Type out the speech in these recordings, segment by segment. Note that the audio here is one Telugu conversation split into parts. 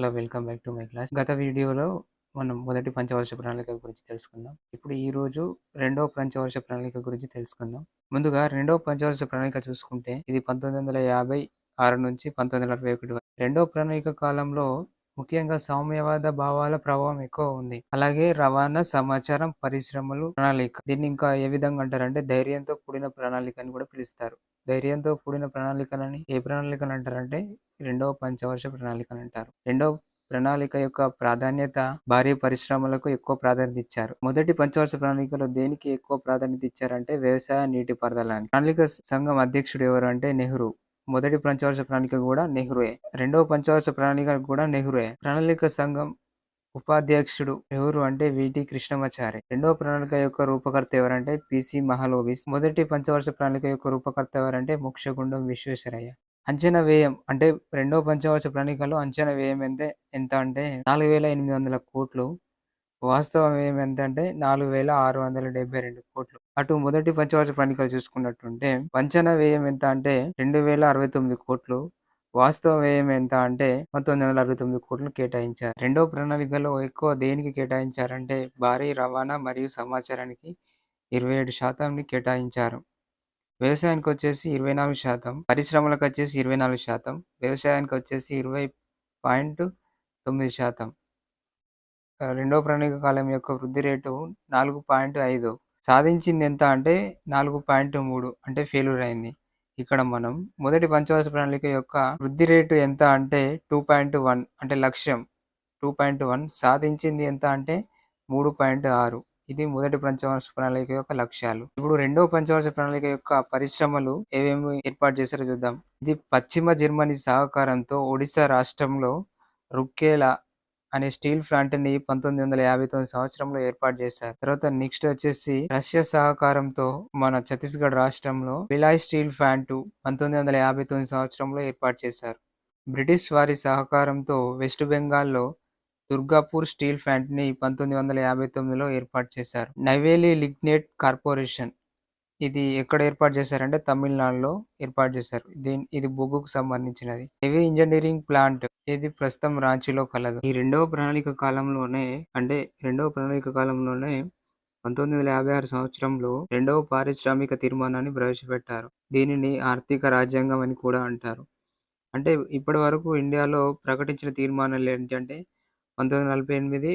Hello welcome back to my class. గత వీడియోలో మనం మొదటి పంచవర్ష ప్రణాళిక గురించి తెలుసుకుందాం. ఇప్పుడు ఈ రోజు రెండవ పంచవర్ష ప్రణాళిక గురించి తెలుసుకుందాం. ముందుగా రెండవ పంచవర్ష ప్రణాళిక చూసుకుంటే ఇది పంతొమ్మిది వందల యాభై ఆరు నుంచి పంతొమ్మిది వందల అరవై ఒకటి రెండవ ప్రణాళిక కాలంలో ముఖ్యంగా సామ్యవాద భావాల ప్రభావం ఎక్కువ ఉంది. అలాగే రవాణా సమాచారం పరిశ్రమలు ప్రణాళిక. దీన్ని ఇంకా ఏ విధంగా అంటారంటే ధైర్యంతో కూడిన ప్రణాళిక అని కూడా పిలుస్తారు. ధైర్యంతో కూడిన ప్రణాళికలని ఏ ప్రణాళికలు అంటారంటే రెండవ పంచవర్ష ప్రణాళికలు అంటారు. రెండవ ప్రణాళిక యొక్క ప్రాధాన్యత భారీ పరిశ్రమలకు ఎక్కువ ప్రాధాన్యత ఇచ్చారు. మొదటి పంచవర్ష ప్రణాళికలో దేనికి ఎక్కువ ప్రాధాన్యత ఇచ్చారంటే వ్యవసాయ నీటి నీటిపారుదలానికి ప్రణాళిక సంఘం అధ్యక్షుడు ఎవరు అంటే నెహ్రూ. మొదటి పంచవర్ష ప్రణాళిక కూడా నెహ్రూయే. రెండవ పంచవర్ష ప్రణాళిక కూడా నెహ్రూయే. ప్రణాళిక సంఘం ఉపాధ్యక్షుడు ఎవరు అంటే విటి కృష్ణమాచారి. రెండవ ప్రణాళిక యొక్క రూపకర్త ఎవరంటే పిసి మహలోబిస్. మొదటి పంచవర్ష ప్రణాళిక యొక్క రూపకర్త ఎవరంటే మోక్షగుండం విశ్వేశ్వరయ్య. అంచనా వ్యయం అంటే రెండవ పంచవర్ష ప్రణాళికలో అంచనా వ్యయం ఎంత ఎంత అంటే నాలుగు వేల ఎనిమిది వందల కోట్లు వాస్తవం వ్యయం ఎంత అంటే నాలుగు వేల ఆరు వందల డెబ్బై రెండు కోట్లు. అటు మొదటి పంచవర్ష ప్రణాళికలు చూసుకున్నట్టుంటే వంచన వ్యయం ఎంత అంటే రెండు వేల అరవై తొమ్మిది కోట్లు. వాస్తవ వ్యయం ఎంత అంటే పంతొమ్మిది వందల అరవై తొమ్మిది కోట్లు కేటాయించారు. రెండో ప్రణాళికలో ఎక్కువ దేనికి కేటాయించారంటే భారీ రవాణా మరియు సమాచారానికి ఇరవై ఏడు శాతాన్ని కేటాయించారు. వ్యవసాయానికి వచ్చేసి ఇరవై నాలుగు శాతం పరిశ్రమలకు వచ్చేసి ఇరవై నాలుగు శాతం వ్యవసాయానికి వచ్చేసి ఇరవై పాయింట్ తొమ్మిది శాతం. రెండవ ప్రణాళిక కాలం యొక్క వృద్ధి రేటు నాలుగు పాయింట్ ఐదు. సాధించింది ఎంత అంటే నాలుగు పాయింట్ మూడు అంటే ఫెయిల్యూర్ అయింది. ఇక్కడ మనం మొదటి పంచవర్ష ప్రణాళిక యొక్క వృద్ధి రేటు ఎంత అంటే టూ పాయింట్ వన్ అంటే లక్ష్యం. టూ పాయింట్ వన్ సాధించింది ఎంత అంటే మూడు పాయింట్ ఆరు. ఇది మొదటి పంచవర్ష ప్రణాళిక యొక్క లక్ష్యాలు. ఇప్పుడు రెండవ పంచవర్ష ప్రణాళిక యొక్క పరిశ్రమలు ఏమేమి ఏర్పాటు చేశారో చూద్దాం. ఇది పశ్చిమ జర్మనీ సహకారంతో ఒడిశా రాష్ట్రంలో రుక్కేలా అనే స్టీల్ ప్లాంట్ని పంతొమ్మిది వందల యాభై తొమ్మిది సంవత్సరంలో ఏర్పాటు చేశారు. తర్వాత నెక్స్ట్ వచ్చేసి రష్యా సహకారంతో మన ఛత్తీస్గఢ్ రాష్ట్రంలో విలాయ్ స్టీల్ ప్లాంట్ పంతొమ్మిది వందల యాభై తొమ్మిది సంవత్సరంలో ఏర్పాటు చేశారు. బ్రిటిష్ వారి సహకారంతో వెస్ట్ బెంగాల్లో దుర్గాపూర్ స్టీల్ ప్లాంట్ని పంతొమ్మిది వందల యాభై తొమ్మిదిలో ఏర్పాటు చేశారు. నైవేలి లిగ్నేట్ కార్పొరేషన్ ఇది ఎక్కడ ఏర్పాటు చేశారంటే తమిళనాడులో ఏర్పాటు చేశారు. దీని ఇది బొగ్గుకు సంబంధించినది. హెవీ ఇంజనీరింగ్ ప్లాంట్ ఇది ప్రస్తుతం రాంచీలో కలదు. ఈ రెండవ ప్రణాళిక కాలంలోనే అంటే రెండవ ప్రణాళిక కాలంలోనే పంతొమ్మిది వందల యాభై ఆరు సంవత్సరంలో రెండవ పారిశ్రామిక తీర్మానాన్ని ప్రవేశపెట్టారు. దీనిని ఆర్థిక రాజ్యాంగం అని కూడా అంటారు. అంటే ఇప్పటి వరకు ఇండియాలో ప్రకటించిన తీర్మానాలు ఏంటంటే పంతొమ్మిది వందల నలభై ఎనిమిది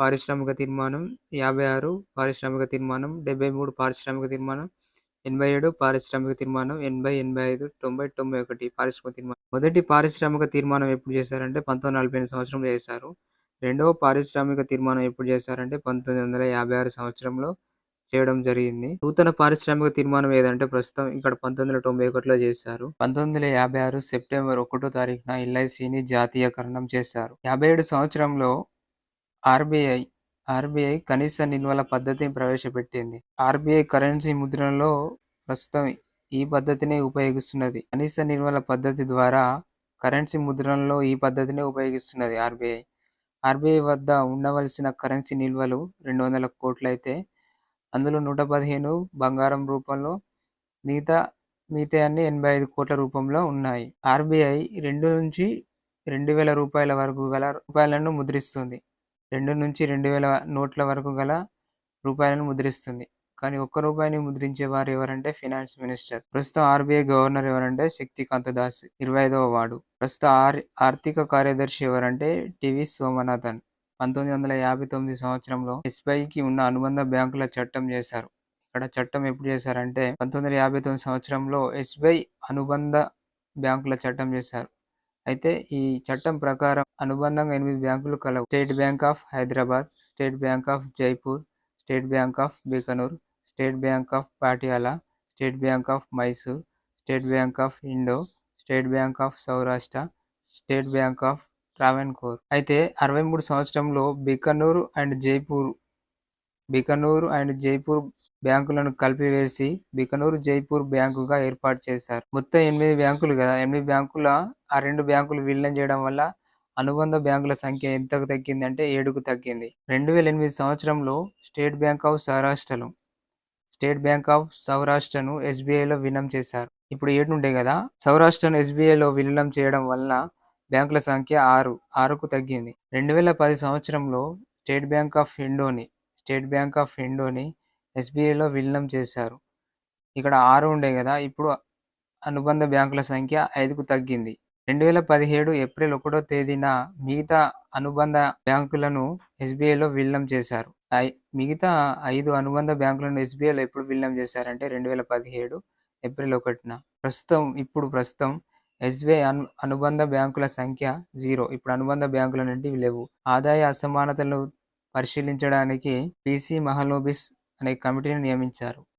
పారిశ్రామిక తీర్మానం యాభై ఆరు పారిశ్రామిక తీర్మానం డెబ్బై మూడు పారిశ్రామిక తీర్మానం ఎనభై ఏడు పారిశ్రామిక తీర్మానం ఎనభై ఎనభై ఐదు తొంభై తొంభై ఒకటి పారిశ్రామిక తీర్మానం. మొదటి పారిశ్రామిక తీర్మానం ఎప్పుడు చేశారంటే పంతొమ్మిది నలభై ఎనిమిది సంవత్సరంలో చేశారు. రెండవ పారిశ్రామిక తీర్మానం ఎప్పుడు చేశారంటే పంతొమ్మిది వందల యాభై ఆరు సంవత్సరంలో చేయడం జరిగింది. నూతన పారిశ్రామిక తీర్మానం ఏదంటే ప్రస్తుతం ఇక్కడ పంతొమ్మిది వందల తొంభై ఒకటిలో చేశారు. పంతొమ్మిది వందల యాభై ఆరు సెప్టెంబర్ ఒకటో తారీఖున ఎల్ఐసిని జాతీయకరణం చేశారు. యాభై ఏడు సంవత్సరంలో ఆర్బీఐ ఆర్బీఐ కనీస నిల్వల పద్ధతిని ప్రవేశపెట్టింది. ఆర్బీఐ కరెన్సీ ముద్రణలో ప్రస్తుతం ఈ పద్ధతిని ఉపయోగిస్తున్నది. కనీస నిల్వల పద్ధతి ద్వారా కరెన్సీ ముద్రణలో ఈ పద్ధతిని ఉపయోగిస్తున్నది ఆర్బీఐ. ఆర్బీఐ వద్ద ఉండవలసిన కరెన్సీ నిల్వలు రెండు వందల కోట్లు అయితే అందులో నూట పదిహేను బంగారం రూపంలో మిగతా మిగతా అన్ని ఎనభై ఐదు కోట్ల రూపంలో ఉన్నాయి. ఆర్బీఐ రెండు నుంచి రెండు వేల రూపాయల వరకు గల రూపాయలను ముద్రిస్తుంది. రెండు నుంచి రెండు వేల నోట్ల వరకు గల రూపాయలను ముద్రిస్తుంది. కానీ ఒక్క రూపాయిని ముద్రించే వారు ఎవరంటే ఫినాన్స్ మినిస్టర్. ప్రస్తుతం ఆర్బీఐ గవర్నర్ ఎవరంటే శక్తికాంత దాస్ ఇరవై ఐదవ వార్డు. ప్రస్తుత ఆర్ ఆర్థిక కార్యదర్శి ఎవరంటే టివి సోమనాథన్. పంతొమ్మిది వందల యాభై తొమ్మిది సంవత్సరంలో ఎస్బీఐకి ఉన్న అనుబంధ బ్యాంకుల చట్టం చేశారు. ఇక్కడ చట్టం ఎప్పుడు చేశారంటే పంతొమ్మిది వందల యాభై తొమ్మిది సంవత్సరంలో ఎస్బీఐ అనుబంధ బ్యాంకుల చట్టం చేశారు. అయితే ఈ చట్టం ప్రకారం అనుబంధంగా ఎనిమిది బ్యాంకులు కలవు. State bank of Hyderabad state bank of Jaipur state bank of Bikaner state bank of Patiala state bank of Mysore state bank of Indore state bank of Saurashtra state bank of Travancore అయితే అరవై మూడు సంవత్సరంలో బికనూరు అండ్ జైపూర్ బికనూరు అండ్ జైపూర్ బ్యాంకులను కలిపివేసి బికనూరు జైపూర్ బ్యాంకుగా ఏర్పాటు చేశారు. మొత్తం ఎనిమిది బ్యాంకులు కదా? ఎనిమిది బ్యాంకుల ఆ రెండు బ్యాంకులు విలీనం చేయడం వల్ల అనుబంధ బ్యాంకుల సంఖ్య ఎంతకు తగ్గింది అంటే ఏడుకు తగ్గింది. రెండు వేల ఎనిమిది సంవత్సరంలో స్టేట్ బ్యాంక్ ఆఫ్ సౌరాష్ట్రను స్టేట్ బ్యాంక్ ఆఫ్ సౌరాష్ట్రను ఎస్బీఐలో విలీనం చేశారు. ఇప్పుడు ఏడు ఉండే కదా? సౌరాష్ట్రను ఎస్బీఐలో విలీనం చేయడం వల్ల బ్యాంకుల సంఖ్య ఆరు ఆరుకు తగ్గింది. రెండు వేల పది సంవత్సరంలో స్టేట్ బ్యాంక్ ఆఫ్ ఇండోని స్టేట్ బ్యాంక్ ఆఫ్ ఇండోని ఎస్బీఐలో విలీనం చేశారు. ఇక్కడ ఆరు ఉండే కదా? ఇప్పుడు అనుబంధ బ్యాంకుల సంఖ్య ఐదుకు తగ్గింది. రెండు వేల పదిహేడు ఏప్రిల్ ఒకటో తేదీన మిగతా అనుబంధ బ్యాంకులను ఎస్బీఐలో విలీనం చేశారు. ఐ- మిగతా ఐదు అనుబంధ బ్యాంకులను ఎస్బీఐలో ఎప్పుడు విలీనం చేశారంటే రెండు వేల పదిహేడు ఏప్రిల్ ఒకటిన. ప్రస్తుతం ఇప్పుడు ప్రస్తుతం ఎస్బీఐ అను అనుబంధ బ్యాంకుల సంఖ్య జీరో. ఇప్పుడు అనుబంధ బ్యాంకుల నుండి లేవు. ఆదాయ అసమానతలు పరిశీలించడానికి పీసీ మహలోబిస్ అనే కమిటీని నియమించారు.